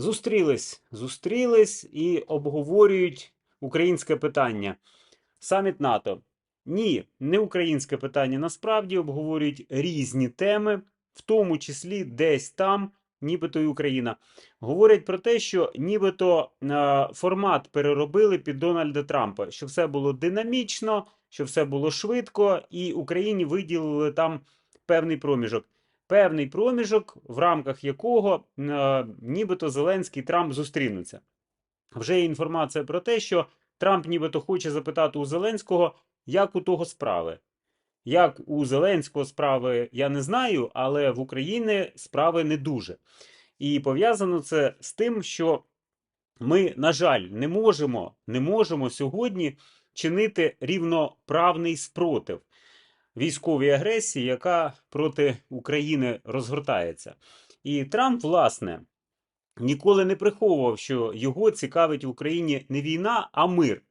Зустрілись, зустрілись і обговорюють українське питання. Саміт НАТО. Ні, не українське питання. Насправді обговорюють різні теми, в тому числі десь там, нібито і Україна. Говорять про те, що нібито е, формат переробили під Дональда Трампа, що все було динамічно, що все було швидко, і Україні виділили там певний проміжок певний проміжок, в рамках якого е, нібито Зеленський і Трамп зустрінуться. Вже є інформація про те, що Трамп нібито хоче запитати у Зеленського, як у того справи. Як у Зеленського справи я не знаю, але в Україні справи не дуже. І пов'язано це з тим, що ми, на жаль, не можемо, не можемо сьогодні чинити рівноправний спротив військовій агресії, яка проти України розгортається. І Трамп, власне, ніколи не приховував, що його цікавить в Україні не війна, а мир.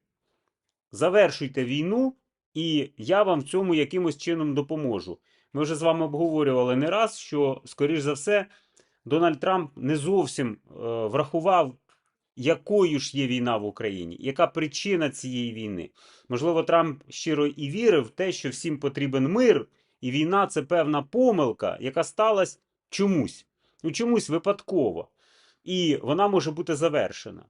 Завершуйте війну, і я вам в цьому якимось чином допоможу. Ми вже з вами обговорювали не раз, що, скоріш за все, Дональд Трамп не зовсім е, врахував якою ж є війна в Україні, яка причина цієї війни? Можливо, Трамп щиро і вірив в те, що всім потрібен мир, і війна це певна помилка, яка сталася чомусь, ну чомусь випадково, і вона може бути завершена.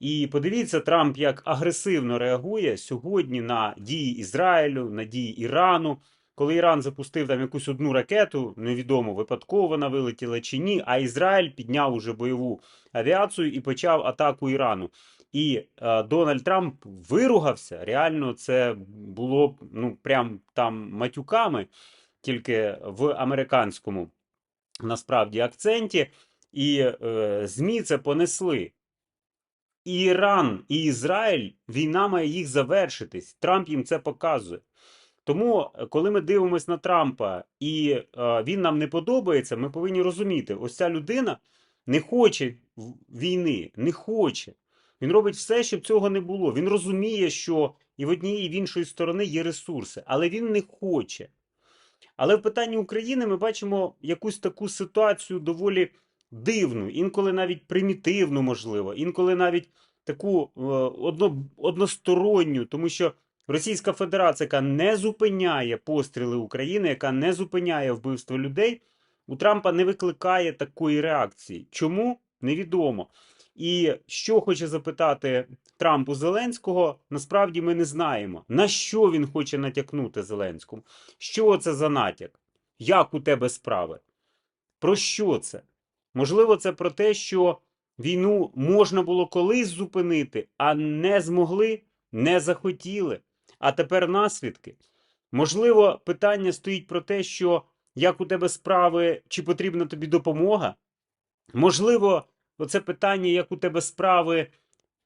І подивіться, Трамп як агресивно реагує сьогодні на дії Ізраїлю, на дії Ірану. Коли Іран запустив там якусь одну ракету, невідомо випадково вона вилетіла чи ні, а Ізраїль підняв уже бойову авіацію і почав атаку Ірану. І е, Дональд Трамп виругався. Реально, це було ну прям там матюками, тільки в американському насправді акценті. І е, ЗМІ це понесли. Іран і Ізраїль війна має їх завершитись. Трамп їм це показує. Тому, е, коли ми дивимося на Трампа і е, він нам не подобається, ми повинні розуміти, ось ця людина не хоче війни, не хоче. Він робить все, щоб цього не було. Він розуміє, що і в однієї, і в іншої сторони є ресурси, але він не хоче. Але в питанні України ми бачимо якусь таку ситуацію доволі дивну, інколи навіть примітивну, можливо, інколи навіть таку е, одно, односторонню, тому що. Російська Федерація, яка не зупиняє постріли України, яка не зупиняє вбивство людей, у Трампа не викликає такої реакції. Чому? Невідомо. І що хоче запитати Трамп у Зеленського, насправді ми не знаємо, на що він хоче натякнути Зеленському. Що це за натяк? Як у тебе справи? Про що це? Можливо, це про те, що війну можна було колись зупинити, а не змогли, не захотіли. А тепер наслідки. Можливо, питання стоїть про те, що як у тебе справи, чи потрібна тобі допомога? Можливо, оце питання, як у тебе справи,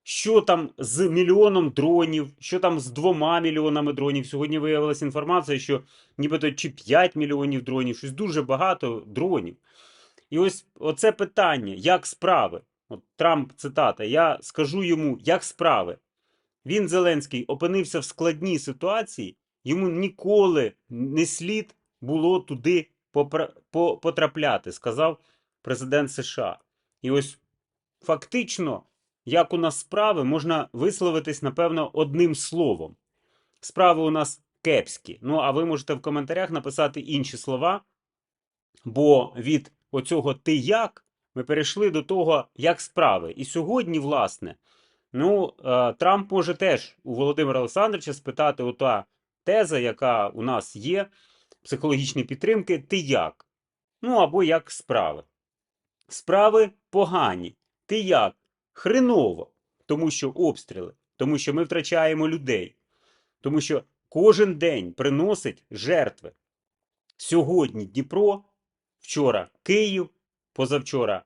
що там з мільйоном дронів, що там з двома мільйонами дронів. Сьогодні виявилася інформація, що нібито чи 5 мільйонів дронів, щось дуже багато дронів. І ось оце питання, як справи? От Трамп цитата, я скажу йому, як справи. Він, Зеленський, опинився в складній ситуації, йому ніколи не слід було туди потрапляти, сказав президент США. І ось фактично, як у нас справи, можна висловитись, напевно, одним словом. Справи у нас кепські. Ну, а ви можете в коментарях написати інші слова, бо від оцього ти як ми перейшли до того, як справи. І сьогодні, власне. Ну, е, Трамп може теж у Володимира Олександровича спитати ота теза, яка у нас є, психологічні підтримки, ти як? Ну або як справи. Справи погані. Ти як? Хреново. Тому що обстріли, тому що ми втрачаємо людей, тому що кожен день приносить жертви. Сьогодні Дніпро, вчора Київ, позавчора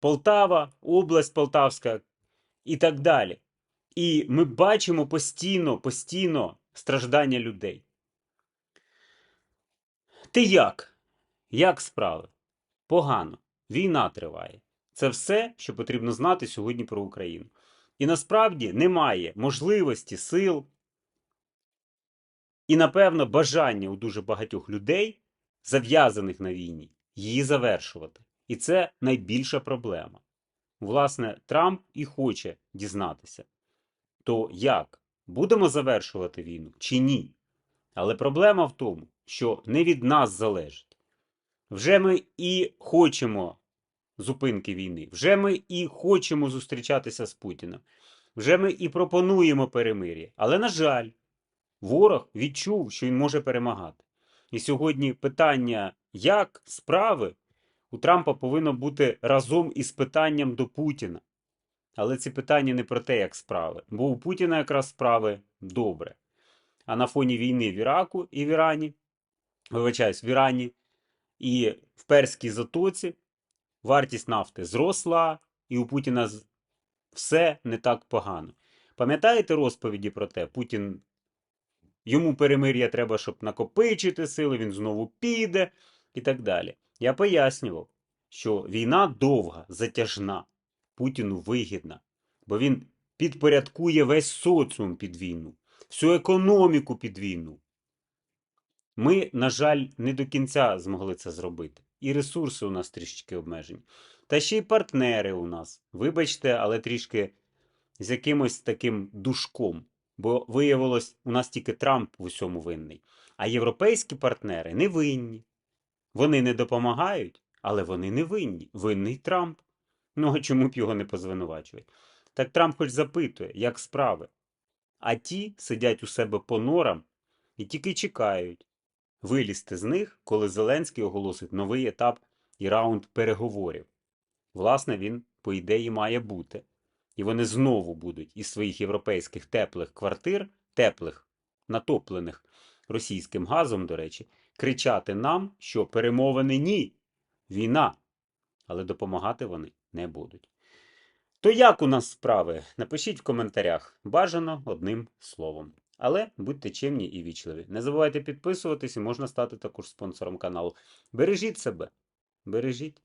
Полтава, область Полтавська, і так далі. І ми бачимо постійно, постійно страждання людей. Ти як? Як справи? Погано. Війна триває. Це все, що потрібно знати сьогодні про Україну. І насправді немає можливості, сил і, напевно, бажання у дуже багатьох людей, зав'язаних на війні, її завершувати. І це найбільша проблема. Власне, Трамп і хоче дізнатися. То як? Будемо завершувати війну чи ні? Але проблема в тому, що не від нас залежить. Вже ми і хочемо зупинки війни, вже ми і хочемо зустрічатися з Путіним, вже ми і пропонуємо перемир'я. Але, на жаль, ворог відчув, що він може перемагати. І сьогодні питання, як справи, у Трампа повинно бути разом із питанням до Путіна. Але ці питання не про те, як справи, бо у Путіна якраз справи добре. А на фоні війни в Іраку і в Ірані, вибачаюсь, в Ірані і в Перській затоці вартість нафти зросла, і у Путіна все не так погано. Пам'ятаєте розповіді про те, Путін йому перемир'я треба, щоб накопичити сили, він знову піде і так далі. Я пояснював, що війна довга, затяжна, Путіну вигідна, бо він підпорядкує весь соціум під війну, всю економіку під війну. Ми, на жаль, не до кінця змогли це зробити. І ресурси у нас трішечки обмежені. Та ще й партнери у нас. Вибачте, але трішки з якимось таким душком. Бо виявилось, у нас тільки Трамп в усьому винний. А європейські партнери не винні. Вони не допомагають, але вони не винні. Винний Трамп. Ну а чому б його не позвинувачують? Так Трамп хоч запитує, як справи. А ті сидять у себе по норам і тільки чекають вилізти з них, коли Зеленський оголосить новий етап і раунд переговорів. Власне, він, по ідеї, має бути. І вони знову будуть із своїх європейських теплих квартир, теплих, натоплених російським газом, до речі, кричати нам, що перемовини ні, війна. Але допомагати вони не будуть. То як у нас справи? Напишіть в коментарях. Бажано одним словом. Але будьте чемні і вічливі. Не забувайте підписуватись і можна стати також спонсором каналу. Бережіть себе. Бережіть.